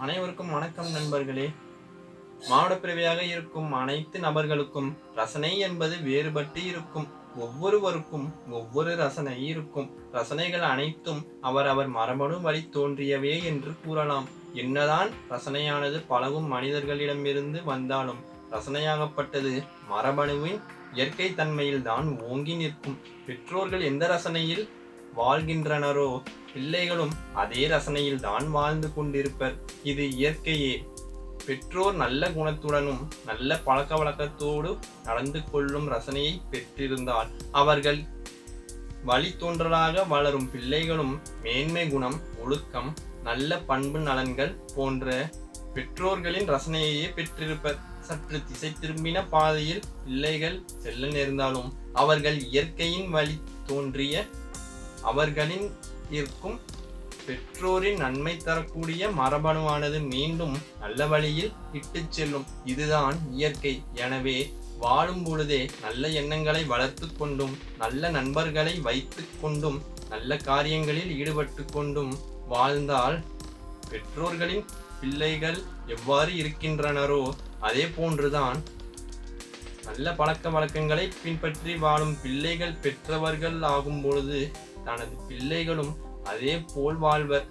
அனைவருக்கும் வணக்கம் நண்பர்களே. மானுடப்பிறவியாக இருக்கும் அனைத்து நபர்களுக்கும் ரசனை என்பது வேறுபட்டு இருக்கும். ஒவ்வொருவருக்கும் ஒவ்வொரு ரசனை இருக்கும். ரசனைகள் அனைத்தும் அவர் அவர் மரபணு வழி தோன்றியவே என்று கூறலாம். என்னதான் ரசனையானது பழகும் மனிதர்களிடமிருந்து வந்தாலும் ரசனையாகப்பட்டது மரபணுவின் இயற்கை தன்மையில் தான் ஓங்கி நிற்கும். பெற்றோர்கள் எந்த ரசனையில் வாழ்கின்றனரோ? பிள்ளைகளும் அதே ரசனையில் தான் வாழ்ந்து கொண்டிருப்பர். இது இயற்கையே. பெற்றோர் நல்ல குணத்துடனும் நல்ல பழக்க வழக்கத்தோடு நடந்து கொள்ளும் ரசனையை பெற்றிருந்தால் அவர்கள் வழித்தோன்றலாக வளரும் பிள்ளைகளும் மேன்மை குணம் ஒழுக்கம் நல்ல பண்பு நலன்கள் போன்ற பெற்றோர்களின் ரசனையையே பெற்றிருப்பர். சற்று திசை திரும்பின பாதையில் பிள்ளைகள் செல்ல நேர்ந்தாலும் அவர்கள் இயற்கையின் வழி தோன்றிய அவர்களின் இருக்கும் பெற்றோரின் நன்மை தரக்கூடிய மரபணுவானது மீண்டும் நல்ல வழியில் இட்டு செல்லும். இதுதான் இயற்கை. எனவே வாழும் பொழுதே நல்ல எண்ணங்களை வளர்த்து கொண்டும் நல்ல நண்பர்களை வைத்து கொண்டும் நல்ல காரியங்களில் ஈடுபட்டு கொண்டும் வாழ்ந்தால் பெற்றோர்களின் பிள்ளைகள் எவ்வாறு இருக்கின்றனரோ அதே போன்றுதான் நல்ல பழக்க வழக்கங்களை பின்பற்றி வாழும் பிள்ளைகள் பெற்றவர்கள் ஆகும் பொழுது தனது பிள்ளைகளும் அதே போல் வாழ்வர்.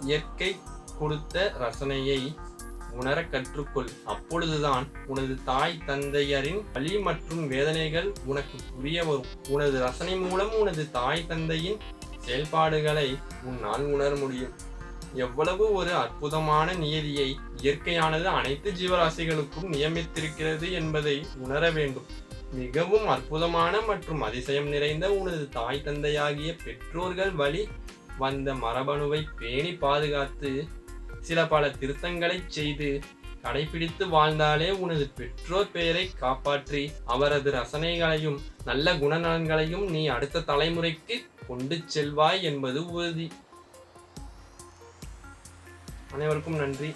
இயற்கை கொடுத்த ரசனையை உணர கற்றுக்கொள். அப்பொழுதுதான் உனது தாய் தந்தையரின் வழி மற்றும் வேதனைகள் உனக்கு புரிய வரும். உனது ரசனை மூலம் உனது தாய் தந்தையின் செயல்பாடுகளை உன்னால் உணர முடியும். எவ்வளவு ஒரு அற்புதமான நியதியை இயற்கையானது அனைத்து ஜீவராசிகளுக்கும் நியமித்திருக்கிறது என்பதை உணர வேண்டும். மிகவும் அற்புதமான மற்றும் அதிசயம் நிறைந்த உனது தாய் தந்தையாகிய பெற்றோர்கள் வழி வந்த மரபணுவை பேணி பாதுகாத்து சில பல திருத்தங்களை செய்து கடைபிடித்து வாழ்ந்தாலே உனது பெற்றோர் பெயரை காப்பாற்றி அவரது ரசனைகளையும் நல்ல குணநலன்களையும் நீ அடுத்த தலைமுறைக்கு கொண்டு செல்வாய் என்பது உறுதி. அனைவருக்கும் நன்றி.